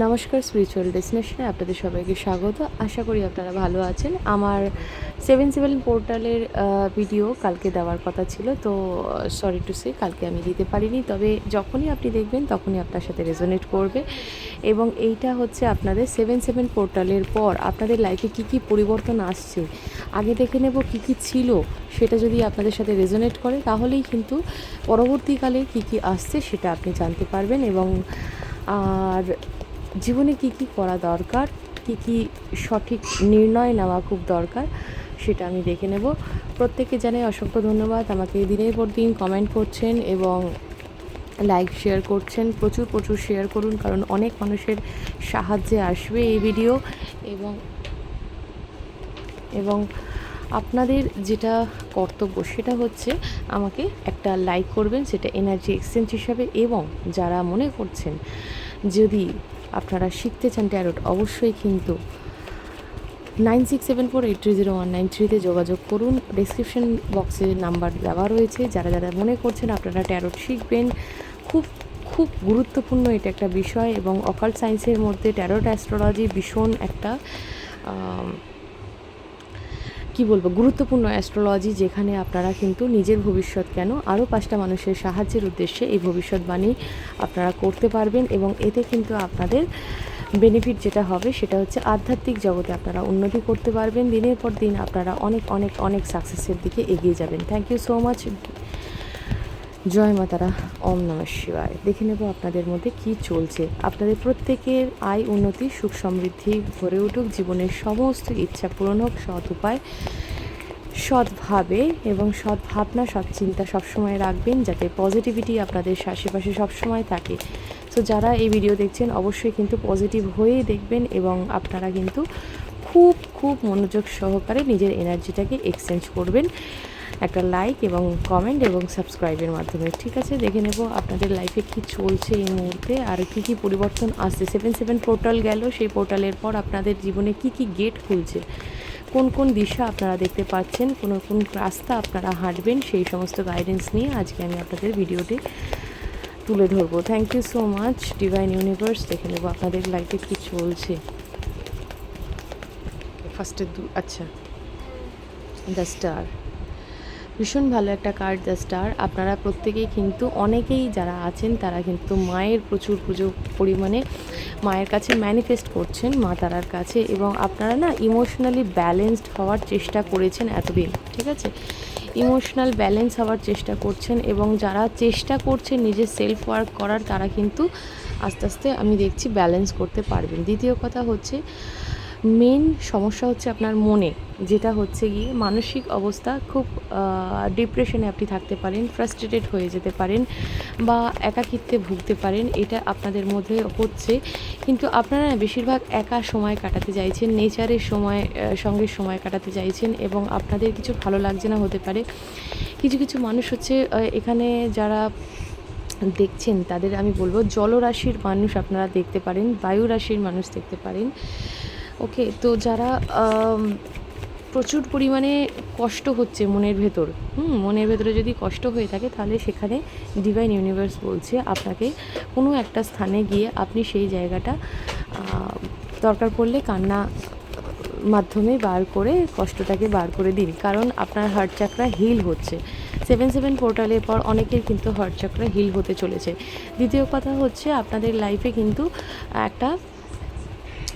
নমস্কার স্পিরিচুয়াল ডেস্টিনেশনে আপনাদের সবাইকে স্বাগত। আশা করি আপনারা ভালো আছেন। আমার সেভেন সেভেন পোর্টালের ভিডিও কালকে দেওয়ার কথা ছিল, তো সরি টু সে কালকে আমি দিতে পারিনি। তবে যখনই আপনি দেখবেন, তখনই আপনার সাথে রেজোনেট করবে। এবং এইটা হচ্ছে আপনাদের সেভেন সেভেন পোর্টালের পর আপনাদের লাইফে কী কী পরিবর্তন আসছে, আগে দেখে নেব কী কী ছিল, সেটা যদি আপনাদের সাথে রেজোনেট করে, তাহলেই কিন্তু পরবর্তীকালে কী কী আসছে সেটা আপনি জানতে পারবেন। এবং আর জীবনে কি কি করা দরকার, কি কি সঠিক নির্ণয় নেওয়া খুব দরকার, সেটা আমি দেখে নেব। প্রত্যেককে জানাই অসংখ্য ধন্যবাদ। আমাকে দিনের পর দিন কমেন্ট করছেন এবং লাইক শেয়ার করছেন। প্রচুর প্রচুর শেয়ার করুন, কারণ অনেক মানুষের সাহায্যে আসবে এই ভিডিও এবং এবং আপনাদের যেটা কর্তব্য সেটা হচ্ছে আমাকে একটা লাইক করবেন, সেটা এনার্জি এক্সচেঞ্জ হিসাবে এবং যারা মনে করছেন যদি আপনারা শিখতে চান ট্যারোট, অবশ্যই কিন্তু nine six seven four eight three zero one nine থ্রিতে যোগাযোগ করুন। ডিসক্রিপশন বক্সে নাম্বার দেওয়া রয়েছে। যারা যারা মনে করছেন আপনারা ট্যারোট শিখবেন, খুব খুব গুরুত্বপূর্ণ এটা একটা বিষয় এবং অকাল্ট সায়েন্সের মধ্যে ট্যারোট অ্যাস্ট্রোলজি ভীষণ একটা কি বলব, গুরুত্বপূর্ণ অ্যাস্ট্রোলজি যেখানে আপনারা কিন্তু নিজের ভবিষ্যৎ কেন আরও পাঁচটা মানুষের সাহায্যের উদ্দেশ্যে এই ভবিষ্যৎবাণী আপনারা করতে পারবেন এবং এতে কিন্তু আপনাদের বেনিফিট যেটা হবে সেটা হচ্ছে আধ্যাত্মিক জগতে আপনারা উন্নতি করতে পারবেন। দিনের পর দিন আপনারা অনেক অনেক অনেক সাকসেসের দিকে এগিয়ে যাবেন। থ্যাংক ইউ সো মাচ জয় মাতারা, ওম নমঃ শিবায়। দেখে নেব আপনাদের মধ্যে কি চলছে। আপনাদের প্রত্যেকের আয়, উন্নতি, সুখ সমৃদ্ধি ভরে উঠুক, জীবনের সমস্ত ইচ্ছা পূরণ হোক, সৎ উপায় সৎভাবে এবং সৎ ভাবনা, সৎ চিন্তা সবসময় রাখবেন যাতে পজিটিভিটি আপনাদের আশেপাশে সবসময় থাকে। তো যারা এই ভিডিও দেখছেন, অবশ্যই কিন্তু পজিটিভ হয়েই দেখবেন এবং আপনারা কিন্তু খুব খুব মনোযোগ সহকারে নিজের এনার্জিটাকে এক্সচেঞ্জ করবেন। একটা লাইক এবং কমেন্ট এবং সাবস্ক্রাইবের মাধ্যমে। ঠিক আছে, দেখে নেব আপনাদের লাইফে কি চলছে এই মুহূর্তে আর কি কি পরিবর্তন আসছে। সেভেন সেভেন পোর্টাল গেল, সেই পোর্টালের পর আপনাদের জীবনে কি কি গেট খুলছে? কোন কোন দিশা আপনারা দেখতে পাচ্ছেন? কোন কোন রাস্তা আপনারা হাঁটবেন? সেই সমস্ত গাইডেন্স নিয়ে আজকে আমি আপনাদের ভিডিওটি তুলে ধরবো। Thank you so much divine universe দেখে নেব আপনাদের লাইফে কি চলছে। ফার্স্টে দু আচ্ছা। দ্য স্টার ভীষণ ভালো একটা কার্ড দ্য স্টার আপনারা প্রত্যেকেই কিন্তু অনেকেই যারা আছেন, তারা কিন্তু মায়ের প্রচুর পুজো পরিমাণে মায়ের কাছে ম্যানিফেস্ট করছেন, মা তারার কাছে এবং আপনারা না ইমোশনালি ব্যালেন্সড হওয়ার চেষ্টা করেছেন এতদিন, ঠিক আছে? ইমোশনাল ব্যালেন্স হওয়ার চেষ্টা করছেন এবং যারা চেষ্টা করছেন নিজের সেলফ ওয়ার্ক করার, তারা কিন্তু আস্তে আস্তে, আমি দেখছি ব্যালেন্স করতে পারবেন। দ্বিতীয় কথা হচ্ছে মেন সমস্যা হচ্ছে আপনার মনে, যেটা হচ্ছে গিয়ে মানসিক অবস্থা খুব ডিপ্রেশনে আপনি থাকতে পারেন ফ্রাস্ট্রেটেড হয়ে যেতে পারেন বা একাকিত্বে ভুগতে পারেন, এটা আপনাদের মধ্যে হচ্ছে। কিন্তু আপনারা বেশিরভাগ একা সময় কাটাতে চাইছেন নেচারের সময় সঙ্গে সময় কাটাতে চাইছেন এবং আপনাদের কিছু ভালো লাগছে না হতে পারে। কিছু কিছু মানুষ হচ্ছে এখানে যারা দেখছেন, তাদের আমি বলব, জলরাশির মানুষ আপনারা দেখতে পারেন বায়ু রাশির মানুষ দেখতে পারেন। ওকে তো যারা প্রচুর পরিমাণে কষ্ট হচ্ছে মনের ভেতর, হুম, মনের ভেতরে যদি কষ্ট হয়ে থাকে তাহলে সেখানে ডিভাইন ইউনিভার্স বলছে আপনাকে কোনো একটা স্থানে গিয়ে আপনি সেই জায়গাটা দরকার পড়লে কান্না মাধ্যমে বার করে কষ্টটাকে বার করে দিন। কারণ আপনার হার্ট চাকরা হিল হচ্ছে। সেভেন সেভেন পোর্টালের পর অনেকের কিন্তু হার্ট চাকরা হিল হতে চলেছে। দ্বিতীয় কথা হচ্ছে আপনাদের লাইফে কিন্তু একটা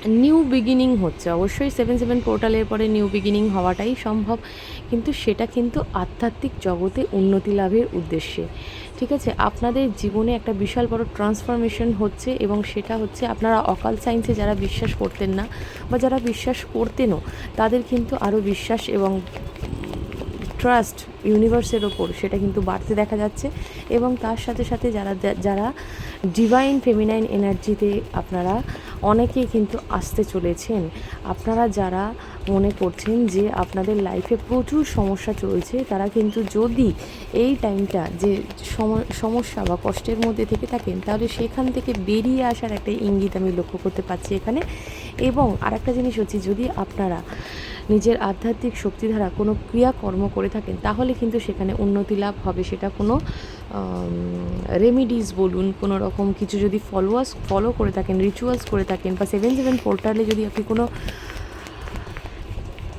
নিউ বিগিনিং হচ্ছে। অবশ্যই সেভেন সেভেন পোর্টালের পরে নিউ বিগিনিং হওয়াটাই সম্ভব। কিন্তু সেটা কিন্তু আধ্যাত্মিক জগতে উন্নতি লাভের উদ্দেশ্যে। ঠিক আছে? আপনাদের জীবনে একটা বিশাল বড় ট্রান্সফরমেশন হচ্ছে এবং সেটা হচ্ছে আপনারা অকাল সায়েন্সে যারা বিশ্বাস করতেন না বা যারা বিশ্বাস করতেনও, তাদের কিন্তু আরও বিশ্বাস এবং ট্রাস্ট ইউনিভার্সের ওপর সেটা কিন্তু বাড়তে দেখা যাচ্ছে এবং তার সাথে সাথে যারা যারা ডিভাইন ফেমিনাইন এনার্জিতে আপনারা অনেকেই কিন্তু আসতে চলেছেন। আপনারা যারা মনে করছেন যে আপনাদের লাইফে প্রচুর সমস্যা চলছে, তারা কিন্তু যদি এই টাইমটা যে সম- সমস্যা বা কষ্টের মধ্যে থেকে থাকেন, তাহলে সেখান থেকে বেরিয়ে আসার একটা ইঙ্গিত আমি লক্ষ্য করতে পারছি এখানে। এবং আরেকটা জিনিস হচ্ছে যদি আপনারা নিজের আধ্যাত্মিক শক্তি দ্বারা কোনো ক্রিয়াকর্ম করে থাকেন, তাহলে কিন্তু সেখানে উন্নতি লাভ হবে। সেটা কোনো রেমিডিস বলুন, কোনো রকম কিছু যদি ফলোয়ার্স ফলো করে থাকেন রিচুয়ালস করে থাকেন বা সেভেন সেভেন পোর্টালে যদি আপনি কোনো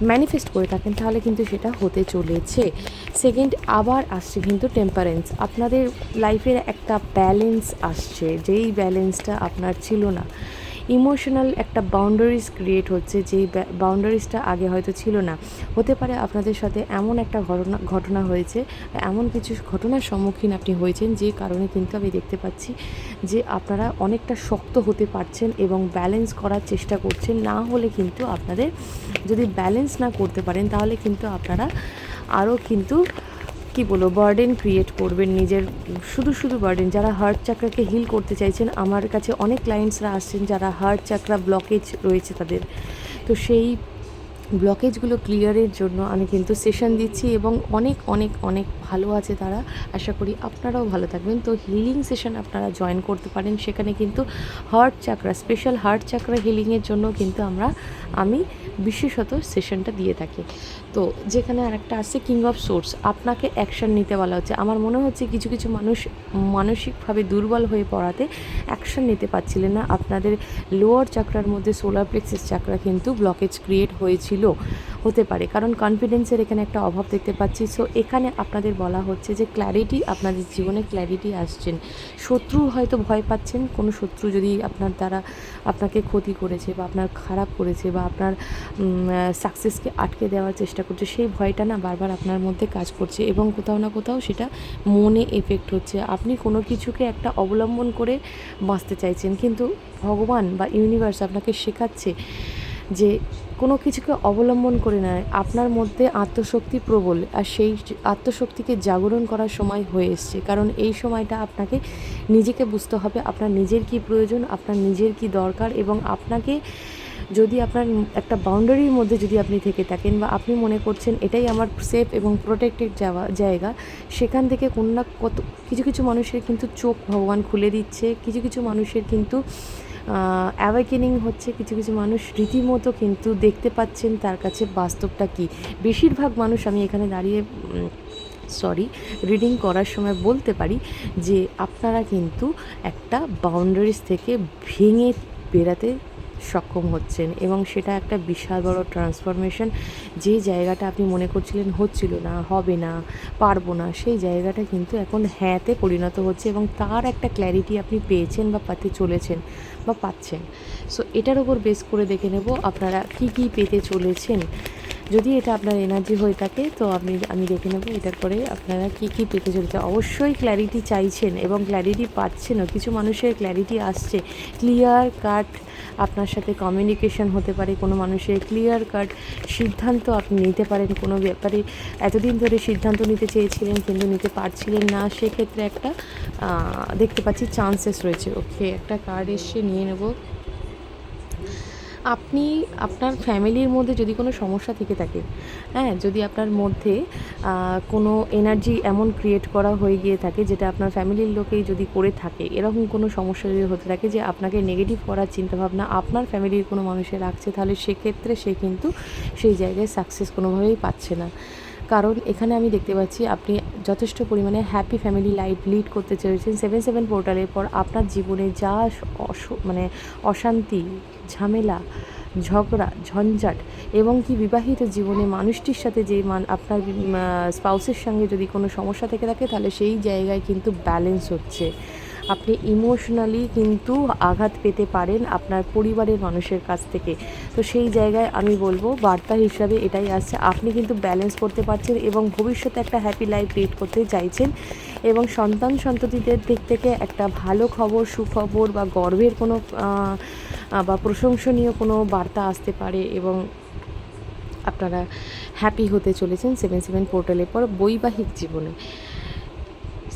ম্যানিফেস্ট করে থাকেন, তাহলে কিন্তু সেটা হতে চলেছে। সেকেন্ড আবার আসছে কিন্তু টেম্পারেন্স আপনাদের লাইফের একটা ব্যালেন্স আসছে, যেই ব্যালেন্সটা আপনার ছিল না। ইমোশনাল একটা বাউন্ডারিজ ক্রিয়েট হচ্ছে, যেই বাউন্ডারিজটা আগে হয়তো ছিল না। হতে পারে আপনাদের সাথে এমন একটা ঘটনা ঘটনা হয়েছে, এমন কিছু ঘটনার সম্মুখীন আপনি হয়েছেন, যে কারণে কিন্তু আমি দেখতে পাচ্ছি যে আপনারা অনেকটা শক্ত হতে পারছেন এবং ব্যালেন্স করার চেষ্টা করছেন। না হলে কিন্তু আপনাদের যদি ব্যালেন্স না করতে পারেন, তাহলে কিন্তু আপনারা আরও কিন্তু কি বলব বার্ডেন ক্রিয়েট করবেন নিজের, শুধু শুধু বার্ডেন যারা হার্ট চাকরাকে হিল করতে চাইছেন, আমার কাছে অনেক ক্লায়েন্টসরা আসছেন যারা হার্ট চাকরা ব্লকেজ রয়েছে তাদের। তো সেই ব্লকেজগুলো ক্লিয়ারের জন্য আমি কিন্তু সেশন দিচ্ছি এবং অনেক অনেক অনেক ভালো আছে তারা। আশা করি আপনারাও ভালো থাকবেন। তো হিলিং সেশন আপনারা জয়েন করতে পারেন। সেখানে কিন্তু heart chakra special heart chakra হিলিংয়ের জন্য কিন্তু আমরা আমি বিশেষত সেশনটা দিয়ে থাকি। তো যেখানে আরেকটা আছে কিং অফ সোর্স আপনাকে অ্যাকশন নিতে বলা হচ্ছে। আমার মনে হচ্ছে কিছু কিছু মানুষ মানসিকভাবে দুর্বল হয়ে পড়াতে অ্যাকশন নিতে পারছিলেন না। আপনাদের লোয়ার চাকরার মধ্যে সোলার প্লেক্সিস চাকরা কিন্তু ব্লকেজ ক্রিয়েট হয়েছিল, হতে পারে। কারণ কনফিডেন্সের এখানে একটা অভাব দেখতে পাচ্ছি। সো এখানে আপনাদের বলা হচ্ছে যে ক্ল্যারিটি আপনাদের জীবনে ক্ল্যারিটি আসছেন শত্রু হয়তো ভয় পাচ্ছেন, কোনো শত্রু যদি আপনার দ্বারা আপনাকে ক্ষতি করেছে বা আপনার খারাপ করেছে বা আপনার সাকসেসকে আটকে দেওয়ার চেষ্টা করছে, সেই ভয়টা না বারবার আপনার মধ্যে কাজ করছে এবং কোথাও না কোথাও সেটা মনে এফেক্ট হচ্ছে। আপনি কোনো কিছুকে একটা অবলম্বন করে বাঁচতে চাইছেন, কিন্তু ভগবান বা ইউনিভার্স আপনাকে শেখাচ্ছে যে কোনো কিছুকে অবলম্বন করে নয়, আপনার মধ্যে আত্মশক্তি প্রবল আর সেই আত্মশক্তিকে জাগরণ করার সময় হয়ে এসছে। কারণ এই সময়টা আপনাকে নিজেকে বুঝতে হবে, আপনার নিজের কি প্রয়োজন, আপনার নিজের কি দরকার এবং আপনাকে যদি আপনার একটা বাউন্ডারির মধ্যে যদি আপনি থেকে থাকেন বা আপনি মনে করছেন এটাই আমার সেফ এবং প্রোটেক্টেড যাওয়া, জায়গা, সেখান থেকে কোনো না কত, কিছু কিছু মানুষের কিন্তু চোখ ভগবান খুলে দিচ্ছে, কিছু কিছু মানুষের কিন্তু অ্যাওয়াকেনিং হচ্ছে, কিছু কিছু মানুষ রীতিমতো কিন্তু দেখতে পাচ্ছেন তার কাছে বাস্তবটা কী। বেশিরভাগ মানুষ আমি এখানে দাঁড়িয়ে সরি রিডিং করার সময় বলতে পারি যে আপনারা কিন্তু একটা বাউন্ডারিজ থেকে ভেঙে বেরাতে সক্ষম হচ্ছেন এবং সেটা একটা বিশাল বড় ট্রান্সফরমেশন যে জায়গাটা আপনি মনে করছিলেন হচ্ছিল না, হবে না, পারব না, সেই জায়গাটা কিন্তু এখন হ্যাঁতে পরিণত হচ্ছে এবং তার একটা ক্ল্যারিটি আপনি পেয়েছেন বা পাতে চলেছেন বা পাচ্ছেন। সো এটার উপর বেস করে দেখে নেব আপনারা কি কি পেতে চলেছেন। যদি এটা আপনার এনার্জি হয়ে থাকে, তো আপনি, আমি দেখে নেব এটার পরে আপনারা কি কি পেতে চলেছে অবশ্যই ক্ল্যারিটি চাইছেন এবং ক্ল্যারিটি পাচ্ছেনও। কিছু মানুষের ক্ল্যারিটি আসছে। ক্লিয়ার কাট আপনার সাথে কমিউনিকেশন হতে পারে, কোনো মানুষের ক্লিয়ার কাট সিদ্ধান্ত আপনি নিতে পারেন, কোনো ব্যাপারে এতদিন ধরে সিদ্ধান্ত নিতে চেয়েছিলেন কিন্তু নিতে পারছিলেন না, সেক্ষেত্রে একটা দেখতে পাচ্ছি চান্সেস রয়েছে। ওকে একটা কার্ড এসে নিয়ে নেব। আপনি আপনার ফ্যামিলির মধ্যে যদি কোনো সমস্যা থেকে থাকে হ্যাঁ যদি আপনার মধ্যে কোনো এনার্জি এমন ক্রিয়েট করা হয়ে গিয়ে থাকে যেটা আপনার ফ্যামিলির লোকেই যদি করে থাকে, এরকম কোনো সমস্যা যদি হতে থাকে যে আপনাকে নেগেটিভ করার চিন্তাভাবনা আপনার ফ্যামিলির কোনো মানুষে রাখছে, তাহলে সেক্ষেত্রে সে কিন্তু সেই জায়গায় সাকসেস কোনোভাবেই পাচ্ছে না। কারণ এখানে আমি দেখতে পাচ্ছি আপনি যথেষ্ট পরিমাণে হ্যাপি ফ্যামিলি লাইফ লিড করতে চলেছেন। সেভেন সেভেন পোর্টালের পর আপনার জীবনে যা মানে অশান্তি, ঝামেলা, ঝগড়া, ঝঞ্ঝাট এবং কি বিবাহিত জীবনে মানুষটির সাথে যে মান, আপনার স্পাউসের সঙ্গে যদি কোনো সমস্যা থেকে থাকে তাহলে সেই জায়গায় কিন্তু ব্যালেন্স হচ্ছে। আপনি ইমোশনালি কিন্তু আঘাত পেতে পারেন আপনার পরিবারের মানুষের কাছ থেকে। তো সেই জায়গায় আমি বলব, বার্তা হিসাবে এটাই আসছে আপনি কিন্তু ব্যালেন্স করতে পারছেন এবং ভবিষ্যতে একটা হ্যাপি লাইফ লিড করতে চাইছেন এবং সন্তান সন্ততিদের দিক থেকে একটা ভালো খবর, সুখবর বা গর্বের কোনো বা প্রশংসনীয় কোনো বার্তা আসতে পারে এবং আপনারা হ্যাপি হতে চলেছেন সেভেন সেভেন পোর্টালের পর বৈবাহিক জীবনে।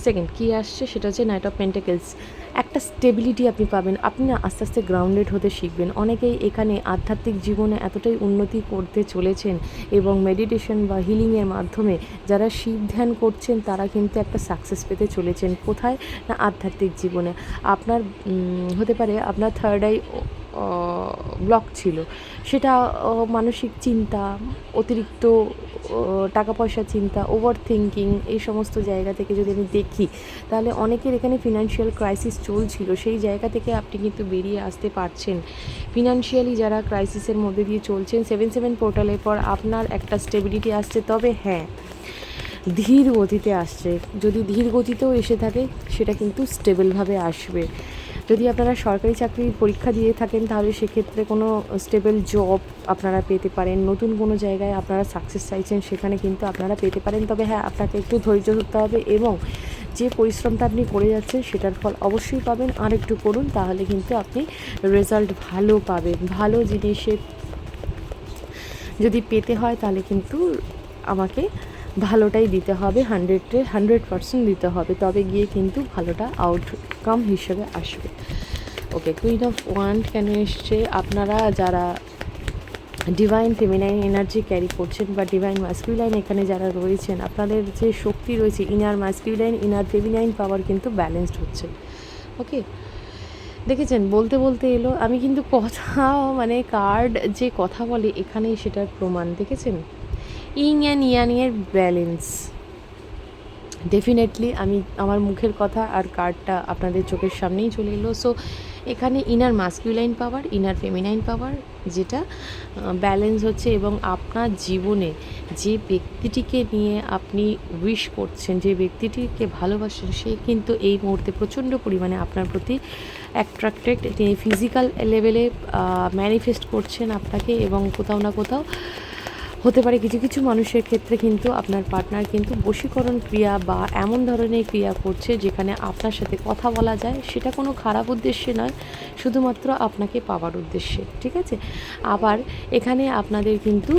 সেকেন্ড, কী আসছে সেটা হচ্ছে নাইট অফ পেন্টেকেলস একটা স্টেবিলিটি আপনি পাবেন। আপনি না আস্তে আস্তে গ্রাউন্ডেড হতে শিখবেন। অনেকেই এখানে আধ্যাত্মিক জীবনে এতটাই উন্নতি করতে চলেছেন এবং মেডিটেশন বা হিলিংয়ের মাধ্যমে যারা শিব ধ্যান করছেন, তারা কিন্তু একটা সাকসেস পেতে চলেছেন। কোথায়? না আধ্যাত্মিক জীবনে। আপনার হতে পারে আপনার থার্ড আই ব্লক ছিল। সেটা মানসিক চিন্তা, অতিরিক্ত টাকা পয়সার চিন্তা ওভার থিঙ্কিং এই সমস্ত জায়গা থেকে যদি আমি দেখি, তাহলে অনেকের এখানে ফিনান্সিয়াল ক্রাইসিস চলছিল। সেই জায়গা থেকে আপনি কিন্তু বেরিয়ে আসতে পারছেন। ফিনান্সিয়ালি যারা ক্রাইসিসের মধ্যে দিয়ে চলছেন সেভেন সেভেন পোর্টালের পর আপনার একটা স্টেবিলিটি আসছে, তবে হ্যাঁ ধীর গতিতে আসছে। যদি ধীর গতিতেও এসে থাকে, সেটা কিন্তু স্টেবলভাবে আসবে। যদি আপনারা সরকারি চাকরির পরীক্ষা দিয়ে থাকেন, তাহলে সেক্ষেত্রে কোনো স্টেবল জব আপনারা পেতে পারেন। নতুন কোনো জায়গায় আপনারা সাকসেস চাইছেন, সেখানে কিন্তু আপনারা পেতে পারেন। তবে হ্যাঁ আপনাকে একটু ধৈর্য ধরতে হবে এবং যে পরিশ্রমটা আপনি করে যাচ্ছেন, সেটার ফল অবশ্যই পাবেন। আর একটু করুন, তাহলে কিন্তু আপনি রেজাল্ট ভালো পাবেন। ভালো জিনিসের যদি পেতে হয়, তাহলে কিন্তু আমাকে ভালোটাই দিতে হবে হান্ড্রেডে হান্ড্রেড পার্সেন্ট দিতে হবে, তবে গিয়ে কিন্তু ভালোটা আউটকাম হিসেবে আসবে। ওকে কুইন অফ ওয়ান্ড কেন এসছে? আপনারা যারা ডিভাইন ফেমিনাইন এনার্জি ক্যারি করছেন বা ডিভাইন মাস্কিউলাইন এখানে যারা রয়েছেন, আপনাদের যে শক্তি রয়েছে inner masculine inner feminine power কিন্তু ব্যালেন্সড হচ্ছে। ওকে দেখেছেন, বলতে বলতে এলো, আমি কিন্তু কথা মানে কার্ড যে কথা বলে এখানেই সেটার প্রমাণ, দেখেছেন? ইং অ্যান্ড ইয়ানিয়ের ব্যালেন্স ডেফিনেটলি আমি আমার মুখের কথা আর কার্ডটা আপনাদের চোখের সামনেই চলে এলো। সো এখানে inner masculine power inner feminine power যেটা ব্যালেন্স হচ্ছে এবং আপনার জীবনে যে ব্যক্তিটিকে নিয়ে আপনি উইশ করছেন, যে ব্যক্তিটিকে ভালোবাসেন, সে কিন্তু এই মুহূর্তে প্রচণ্ড পরিমাণে আপনার প্রতি অ্যাট্রাক্টেড তিনি ফিজিক্যাল লেভেলে ম্যানিফেস্ট করছেন আপনাকে এবং কোথাও না কোথাও। হতে পারে কিছু কিছু মানুষের ক্ষেত্রে কিন্তু আপনার পার্টনার কিন্তু বশীকরণ ক্রিয়া বা এমন ধরনের ক্রিয়া করছে যেখানে আপনার সাথে কথা বলা যায়, সেটা কোনো খারাপ উদ্দেশ্যে নয়, শুধুমাত্র আপনাকে পাওয়ার উদ্দেশ্যে, ঠিক আছে? আবার এখানে আপনাদের কিন্তু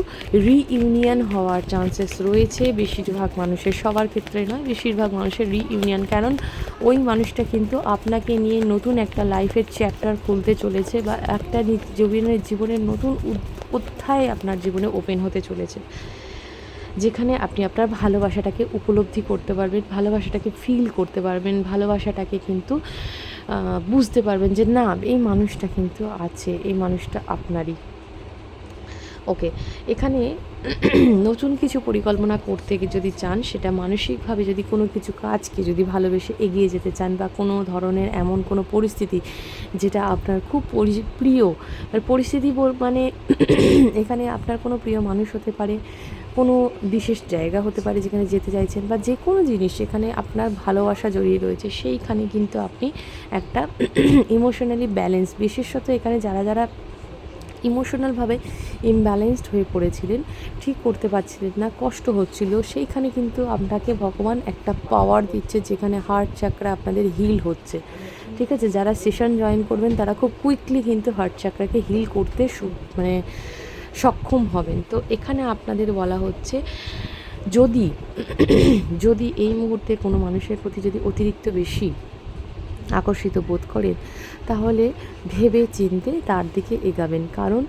রিইউনিয়ন হওয়ার চান্সেস রয়েছে, বেশিরভাগ মানুষের, সবার ক্ষেত্রে নয়, বেশিরভাগ মানুষের রিইউনিয়ন কারণ ওই মানুষটা কিন্তু আপনাকে নিয়ে নতুন একটা লাইফের চ্যাপ্টার খুলতে চলেছে বা একটা জীবনের জীবনের নতুন অধ্যায় আপনার জীবনে ওপেন হতে চলেছে। যেখানে আপনি আপনার ভালোবাসাটাকে উপলব্ধি করতে পারবেন, ভালোবাসাটাকে ফিল করতে পারবেন, ভালোবাসাটাকে কিন্তু বুঝতে পারবেন যে না, এই মানুষটা কিন্তু আছে, এই মানুষটা আপনারই। ওকে এখানে নতুন কিছু পরিকল্পনা করতে যদি চান, সেটা মানসিকভাবে যদি কোনো কিছু কাজকে যদি ভালোবেসে এগিয়ে যেতে চান বা কোনো ধরনের এমন কোনো পরিস্থিতি যেটা আপনার খুব পরি- প্রিয় পরিস্থিতি মানে এখানে আপনার কোনো প্রিয় মানুষ হতে পারে, কোনো বিশেষ জায়গা হতে পারে যেখানে যেতে চাইছেন বা যে কোনো জিনিস যেখানে আপনার ভালোবাসা জড়িয়ে রয়েছে, সেইখানে কিন্তু আপনি একটা ইমোশনালি ব্যালেন্স বিশেষত এখানে যারা যারা ইমোশনালভাবে ইমব্যালেন্সড হয়ে পড়েছিলেন, ঠিক করতে পারছিলেন না, কষ্ট হচ্ছিল। সেইখানে কিন্তু আপনাকে ভগবান একটা পাওয়ার দিচ্ছে যেখানে হার্ট চাকরা আপনাদের হিল হচ্ছে। ঠিক আছে? যারা সেশন জয়েন করবেন, তারা খুব কুইকলি কিন্তু হার্ট চাকরাকে হিল করতে মানে সক্ষম হবেন। তো এখানে আপনাদের বলা হচ্ছে, যদি যদি এই মুহূর্তে কোনো মানুষের প্রতি যদি অতিরিক্ত বেশি আকর্ষিত বোধ করেন, তাহলে ভেবে চিনতে তার দিকে এগাবেন। কারণ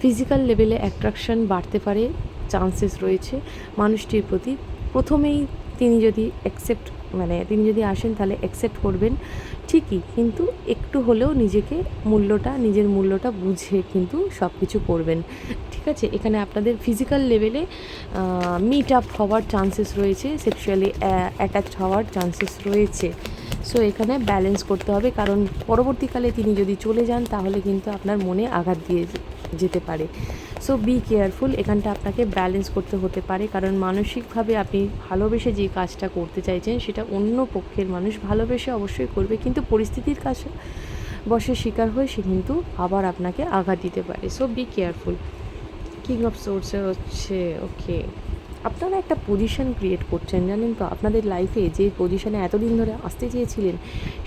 ফিজিক্যাল লেভেলে অ্যাট্রাকশন বাড়তে পারে চান্সেস রয়েছে মানুষটির প্রতি। প্রথমেই তিনি যদি অ্যাকসেপ্ট মানে তিনি যদি আসেন তাহলে অ্যাকসেপ্ট করবেন ঠিকই, কিন্তু একটু হলেও নিজেকে মূল্যটা, নিজের মূল্যটা বুঝে কিন্তু সব কিছু করবেন। ঠিক আছে? এখানে আপনাদের ফিজিক্যাল লেভেলে মিট আপ হওয়ার চান্সেস রয়েছে সেক্সুয়ালি অ্যাটাচড হওয়ার চান্সেস রয়েছে। সো এখানে ব্যালেন্স করতে হবে। কারণ পরবর্তীকালে তিনি যদি চলে যান, তাহলে কিন্তু আপনার মনে আঘাত দিয়ে যেতে পারে। সো বি কেয়ারফুল এখানটা আপনাকে ব্যালেন্স করতে হতে পারে। কারণ মানসিকভাবে আপনি ভালোবেসে যে কাজটা করতে চাইছেন, সেটা অন্য পক্ষের মানুষ ভালোবেসে অবশ্যই করবে। কিন্তু পরিস্থিতির কাছে বসে শিকার হয়ে সে কিন্তু আবার আপনাকে আঘাত দিতে পারে। So be careful king of সোর্সে হচ্ছে ওকে আপনারা একটা পজিশন ক্রিয়েট করছেন, জানেন তো? আপনাদের লাইফে যে পজিশনে এতদিন ধরে আসতে চেয়েছিলেন,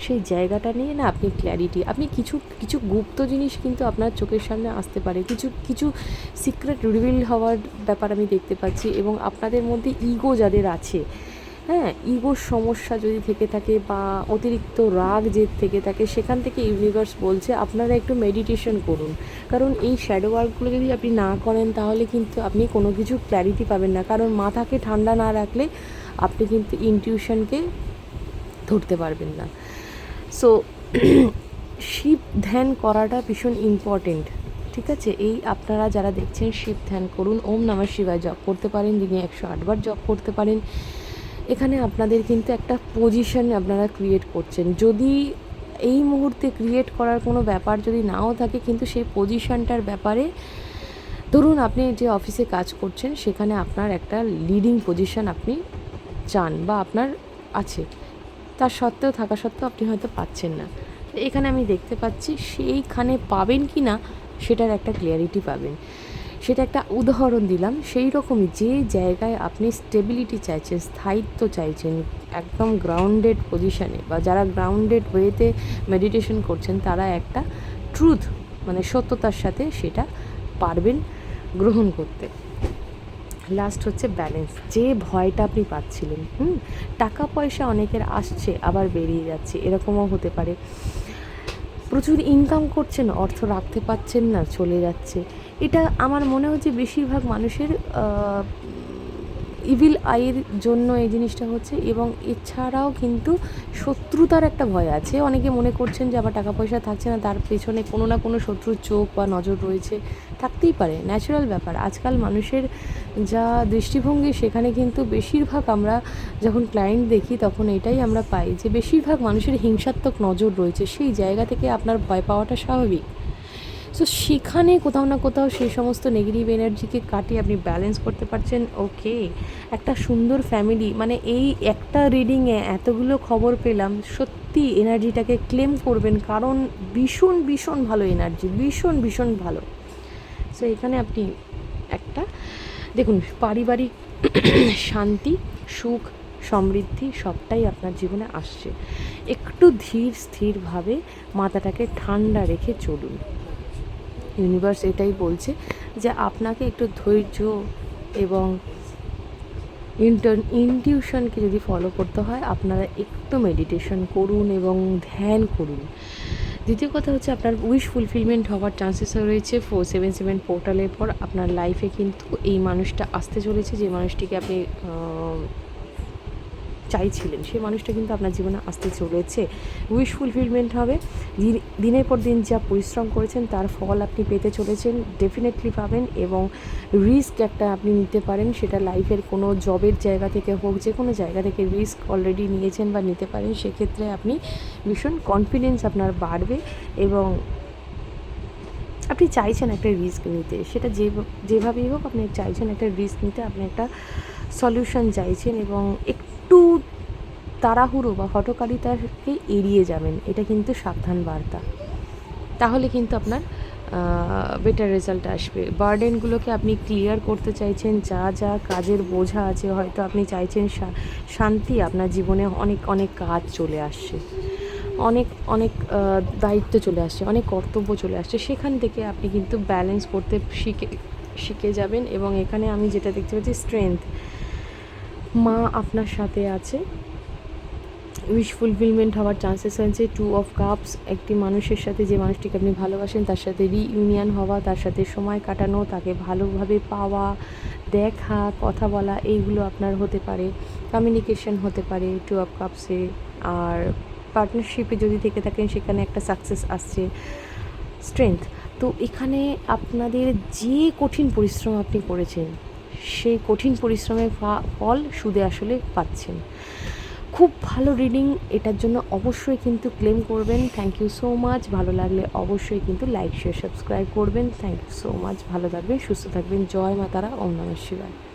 সেই জায়গাটা নিয়ে না আপনি ক্ল্যারিটি আপনি কিছু কিছু গুপ্ত জিনিস কিন্তু আপনার চোখের সামনে আসতে পারে। কিছু কিছু সিক্রেট রিভিল হওয়ার ব্যাপার আমি দেখতে পাচ্ছি এবং আপনাদের মধ্যে ইগো যাদের আছে হ্যাঁ ইগোর সমস্যা যদি থেকে থাকে বা অতিরিক্ত রাগ যে থেকে থাকে, সেখান থেকে ইউনিভার্স বলছে আপনারা একটু মেডিটেশন করুন। কারণ এই শ্যাডো ওয়ার্কগুলো যদি আপনি না করেন, তাহলে কিন্তু আপনি কোনো কিছু ক্ল্যারিটি পাবেন না। কারণ মাথাকে ঠান্ডা না রাখলে আপনি কিন্তু ইনটিউশনকে ধরতে পারবেন না। সো শিব ধ্যান করাটা ভীষণ ইম্পর্টেন্ট ঠিক আছে? এই আপনারা যারা দেখছেন, শিব ধ্যান করুন। ওম নমঃ শিবায় জপ করতে পারেন, দিনে একশো আটবার জপ করতে পারেন। এখানে আপনাদের কিন্তু একটা পজিশন আপনারা ক্রিয়েট করছেন। যদি এই মুহূর্তে ক্রিয়েট করার কোনো ব্যাপার যদি নাও থাকে, কিন্তু সেই পজিশনটার ব্যাপারে ধরুন আপনি যে অফিসে কাজ করছেন, সেখানে আপনার একটা লিডিং পজিশন আপনি চান বা আপনার আছে। তার সত্ত্বেও, থাকা সত্ত্বেও আপনি হয়তো পাচ্ছেন না। এখানে আমি দেখতে পাচ্ছি, সেইখানে পাবেন কি না সেটার একটা ক্লিয়ারিটি পাবেন। সেটা একটা উদাহরণ দিলাম। সেই রকমই যে জায়গায় আপনি স্টেবিলিটি চাইছেন, স্থায়িত্ব চাইছেন, একদম গ্রাউন্ডেড পজিশানে বা যারা গ্রাউন্ডেড ওয়েতে মেডিটেশন করছেন, তারা একটা ট্রুথ মানে সত্যতার সাথে সেটা পারবেন গ্রহণ করতে। লাস্ট হচ্ছে ব্যালেন্স যে ভয়টা আপনি পাচ্ছিলেন, হুম? টাকা পয়সা অনেকের আসছে, আবার বেরিয়ে যাচ্ছে, এরকমও হতে পারে। প্রচুর ইনকাম করছেন, অর্থ রাখতে পারছেন না, চলে যাচ্ছে। এটা আমার মনে হচ্ছে বেশিরভাগ মানুষের ইভিল আইয়ের জন্য এই জিনিসটা হচ্ছে এবং এছাড়াও কিন্তু শত্রুতার একটা ভয় আছে। অনেকে মনে করছেন যে আবার টাকা পয়সা থাকছে না, তার পেছনে কোনো না কোনো শত্রুর চোখ বা নজর রয়েছে। থাকতেই পারে ন্যাচারাল ব্যাপার। আজকাল মানুষের যা দৃষ্টিভঙ্গি, সেখানে কিন্তু বেশিরভাগ আমরা যখন ক্লায়েন্ট দেখি, তখন এটাই আমরা পাই যে বেশিরভাগ মানুষের হিংসাত্মক নজর রয়েছে। সেই জায়গা থেকে আপনার ভয় পাওয়াটা স্বাভাবিক। সো সেখানে কোথাও না কোথাও সেই সমস্ত নেগেটিভ এনার্জিকে কাটিয়ে আপনি ব্যালেন্স করতে পারছেন। ওকে একটা সুন্দর ফ্যামিলি মানে এই একটা রিডিংয়ে এতগুলো খবর পেলাম, সত্যি এনার্জিটাকে ক্লেম করবেন কারণ ভীষণ ভীষণ ভালো এনার্জি ভীষণ ভীষণ ভালো। সো এখানে আপনি একটা, দেখুন, পারিবারিক শান্তি, সুখ, সমৃদ্ধি সবটাই আপনার জীবনে আসছে। একটু ধীর স্থিরভাবে মাথাটাকে ঠান্ডা রেখে চলুন। ইউনিভার্স এটাই বলছে যে আপনাকে একটু ধৈর্য এবং ইন্টার ইনটিউশনকে যদি ফলো করতে হয়, আপনারা একটু মেডিটেশন করুন এবং ধ্যান করুন। দ্বিতীয় কথা হচ্ছে আপনার উইশ ফুলফিলমেন্ট হওয়ার চান্সেস রয়েছে। ফোর সেভেন সেভেন পোর্টালের পর আপনার লাইফে কিন্তু এই মানুষটা আসতে চলেছে, যে মানুষটিকে আপনি চাইছিলেন। সেই মানুষটা কিন্তু আপনার জীবনে আসতে চলেছে। উইশ ফুলফিলমেন্ট হবে। দিনের পর দিন যা পরিশ্রম করেছেন, তার ফল আপনি পেতে চলেছেন ডেফিনেটলি পাবেন এবং রিস্ক একটা আপনি নিতে পারেন। সেটা লাইফের কোনো জবের জায়গা থেকে হোক যে কোনো জায়গা থেকে রিস্ক অলরেডি নিয়েছেন বা নিতে পারেন, সেক্ষেত্রে আপনি ভীষণ কনফিডেন্স আপনার বাড়বে এবং আপনি চাইছেন একটা রিস্ক নিতে। সেটা যে, যেভাবেই হোক, আপনি চাইছেন একটা রিস্ক নিতে, আপনি একটা সলিউশন চাইছেন এবং একটু তাড়াহুড়ো বা হটকারিতাকে এড়িয়ে যাবেন, এটা কিন্তু সাবধান বার্তা। তাহলে কিন্তু আপনার বেটার রেজাল্ট আসবে। বার্ডেনগুলোকে আপনি ক্লিয়ার করতে চাইছেন, যা যা কাজের বোঝা আছে, হয়তো আপনি চাইছেন শান্তি, আপনার জীবনে অনেক অনেক কাজ চলে আসছে। অনেক অনেক দায়িত্ব চলে আসছে, অনেক কর্তব্য চলে আসছে। সেখান থেকে আপনি কিন্তু ব্যালেন্স করতে শিখে শিখে যাবেন এবং এখানে আমি যেটা দেখতে পাচ্ছি স্ট্রেংথ মা আপনার সাথে আছে। উইশ ফুলফিলমেন্ট হওয়ার চান্সেস হয়েছে। টু অফ কাপস একটি মানুষের সাথে যে মানুষটিকে আপনি ভালোবাসেন, তার সাথে রিইউনিয়ন হওয়া, তার সাথে সময় কাটানো, তাকে ভালোভাবে পাওয়া, দেখা, কথা বলা, এইগুলো আপনার হতে পারে। কমিউনিকেশন হতে পারে টু অফ কাপসে আর পার্টনারশিপে যদি থেকে থাকেন, সেখানে একটা সাকসেস আসছে। স্ট্রেংথ তো এখানে আপনাদের যে কঠিন পরিশ্রম আপনি করেছেন সেই কঠিন পরিশ্রমের ফল সুদে আসলে পাচ্ছেন। খুব ভালো রিডিং এটার জন্য অবশ্যই কিন্তু ক্লেম করবেন। থ্যাংক ইউ সো মাচ ভালো লাগলে অবশ্যই কিন্তু লাইক শেয়ার সাবস্ক্রাইব করবেন। থ্যাংক ইউ সো মাচ ভালো থাকবেন, সুস্থ থাকবেন। জয় মাতারা ওম নমঃ শিবায়।